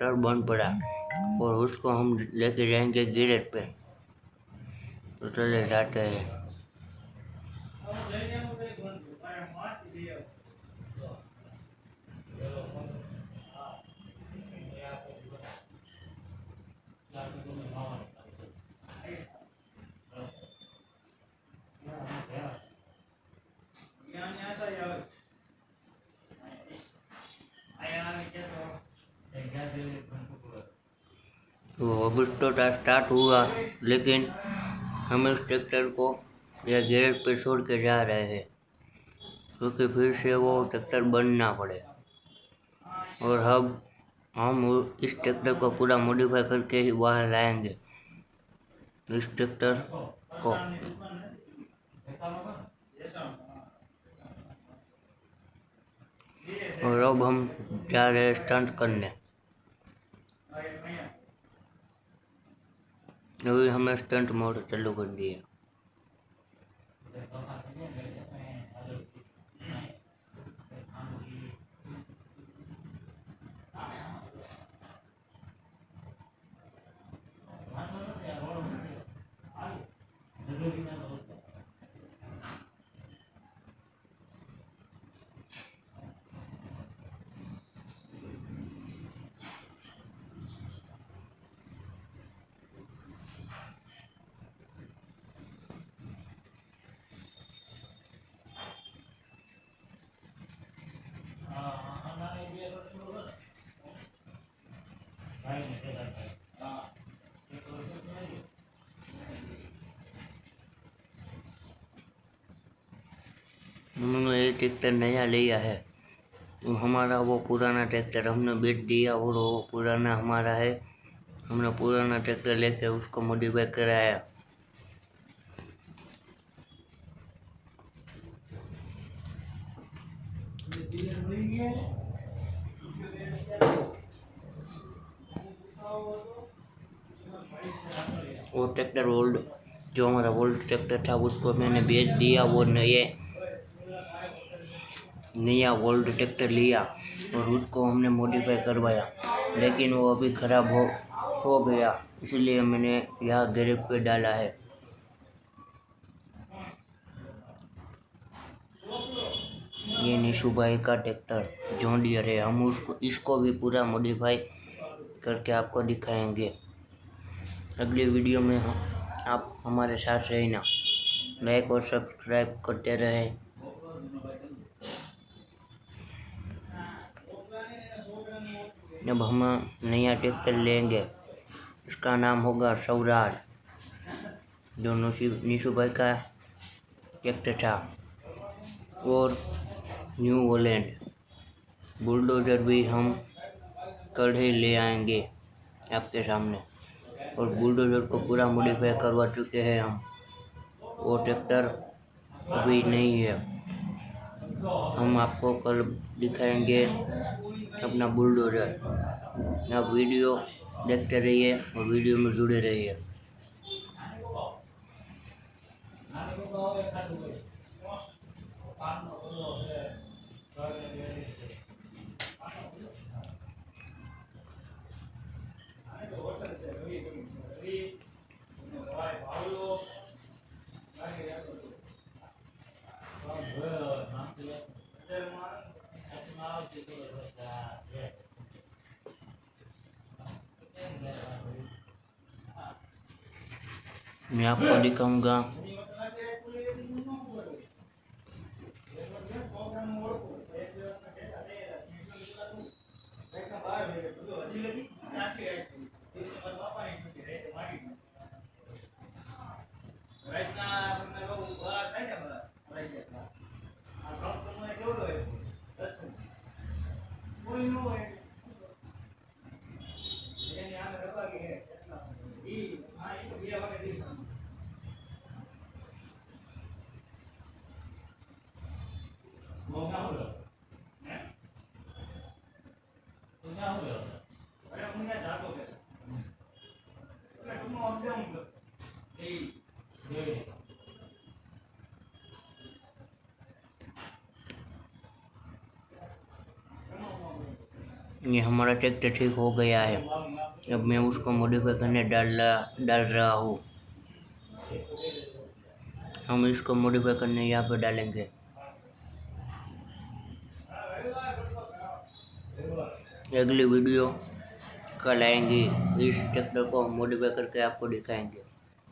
Tractor बन पड़ा और उसको हम लेके जाएँगे गैरेज पे। तो चले जाते हैं। तो तो स्टार्ट हुआ, लेकिन हम इस ट्रैक्टर को यह गैरेज पे छोड़ के जा रहे हैं, क्योंकि फिर से वो ट्रैक्टर बंद ना पड़े। और अब हम इस ट्रैक्टर को पूरा मॉडिफाई करके ही बाहर लाएँगे, इस ट्रैक्टर को। और अब हम जा रहे स्टंट करने। अभी हमें स्टंट मोड चालू कर दिया उन्होंने ये ट्रैक्टर नया लिया है। हमारा वो पुराना ट्रैक्टर हमने बेच दिया और वो पुराना हमारा है। हमने पुराना ट्रैक्टर लेके उसको मॉडिफाई कराया। वो ट्रैक्टर ओल्ड जो हमारा ओल्ड ट्रैक्टर था, उसको मैंने बेच दिया, वो नए नया ओल्ड ट्रैक्टर लिया और उसको हमने मॉडिफाई करवाया। लेकिन वो अभी ख़राब हो हो गया। इसलिए मैंने यह गैरेज पे डाला है। ये निशु भाई का ट्रैक्टर जॉन डियर है। हम उसको, इसको भी पूरा मॉडिफाई करके आपको दिखाएँगे। अगली वीडियो में हम, आप हमारे साथ रहना। लाइक और सब्सक्राइब करते रहें। अब हम नया ट्रैक्टर लेंगे, उसका नाम होगा सौराज जो निशु भाई का ट्रैक्टर था। और न्यू वोलैंड बुलडोजर भी हम कल ही ले आएँगे आपके सामने। और बुलडोजर को पूरा मॉडिफाई करवा चुके हैं हम। वो ट्रैक्टर अभी नहीं है। हम आपको कल दिखाएँगे अपना बुलडोजर आप वीडियो देखते रहिए और वीडियो में जुड़े रहिए मैं आपको दिखाऊंगा Right now, I'm going to go to the ये हमारा ट्रैक्टर ठीक हो गया है। अब मैं उसको मॉडिफाई करने डाल डाल रहा हूँ। हम इसको मॉडिफाई करने यहाँ पर डालेंगे। अगली वीडियो कल आएँगी। इस ट्रैक्टर को हम मॉडिफाई करके आपको दिखाएँगे।